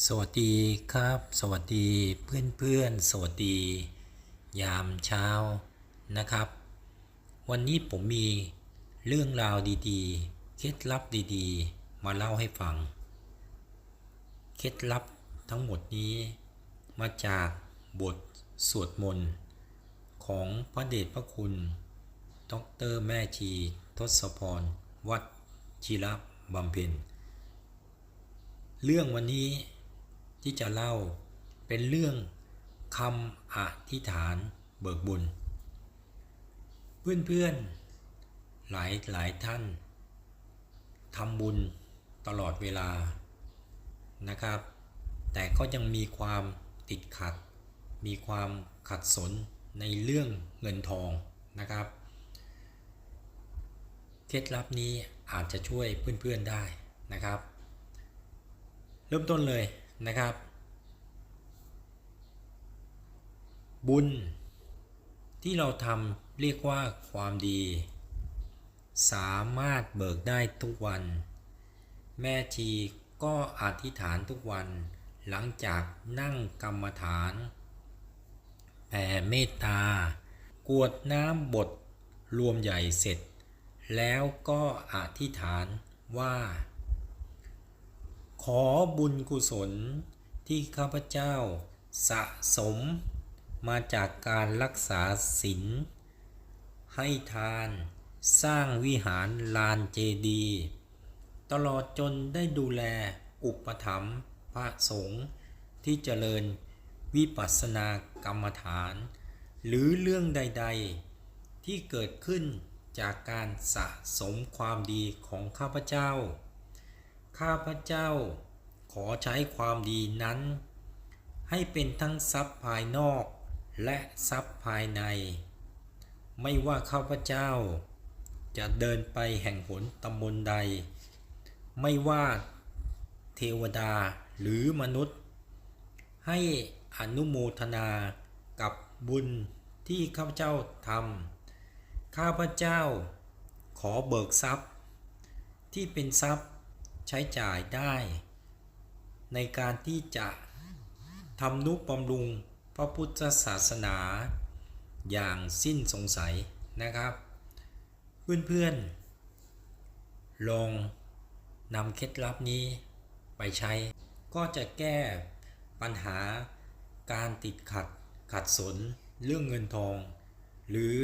สวัสดีครับ สวัสดีเพื่อนเพื่อนสวัสดี ยามเช้านะครับ วันนี้ผมมีเรื่องราวดีๆ เคล็ดลับดีๆ มาเล่าให้ฟัง เคล็ดลับทั้งหมดนี้มาจากบทสวดมนต์ของพระเดชพระคุณดรแม่ชีทศพร วัดชิระบำเพ็ญ เรื่องวันนี้ ที่จะเล่าเป็นเรื่องคำอธิษฐานเบิกบุญ เพื่อนๆ หลายหลายท่านทำบุญตลอดเวลานะครับ แต่ก็ยังมีความติดขัด มีความขัดสนในเรื่องเงินทองนะครับ เคล็ดลับนี้อาจจะช่วยเพื่อนๆได้นะครับ เริ่มต้นเลย นะครับ บุญ ที่เราทำเรียกว่าความดี สามารถเบิกได้ทุกวัน แม่ชีก็อธิษฐานทุกวันหลังจากนั่งกรรมฐานแผ่เมตตากวดน้ำบทรวมใหญ่เสร็จ แล้วก็อธิษฐานว่า ขอบุญกุศลที่ข้าพเจ้าสะสมมาจากการรักษาศีลให้ทานสร้างวิหารลานเจดีย์ตลอดจนได้ดูแลอุปถัมภ์พระสงฆ์ที่เจริญวิปัสสนากรรมฐาน หรือเรื่องใด ๆ ที่เกิดขึ้นจากการสะสมความดีของข้าพเจ้า ข้าพเจ้าขอใช้ความดีนั้น ให้เป็นทั้งทรัพย์ภายนอกและทรัพย์ภายใน ไม่ว่าข้าพเจ้า จะเดินไปแห่งหนตำบลใด ไม่ว่าเทวดาหรือมนุษย์ ให้อนุโมทนากับบุญที่ข้าพเจ้าทำข้าพเจ้าขอเบิกทรัพย์ ที่เป็นทรัพย์ ใช้จ่ายได้ ในการที่จะทำนุบำรุงพระพุทธศาสนาอย่างสิ้นสงสัยนะครับ เพื่อนๆ ลองนำเคล็ดลับนี้ไปใช้ ก็จะแก้ปัญหาการติดขัดขัดสน เรื่องเงินทอง หรือ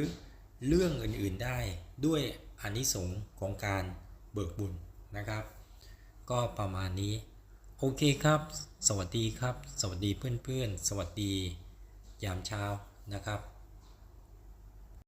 เรื่องอื่นๆได้ด้วยอานิสงส์ของการเบิกบุญนะครับ ก็ประมาณนี้ โอเคครับ สวัสดีครับ สวัสดีเพื่อนๆ สวัสดียามเช้านะครับ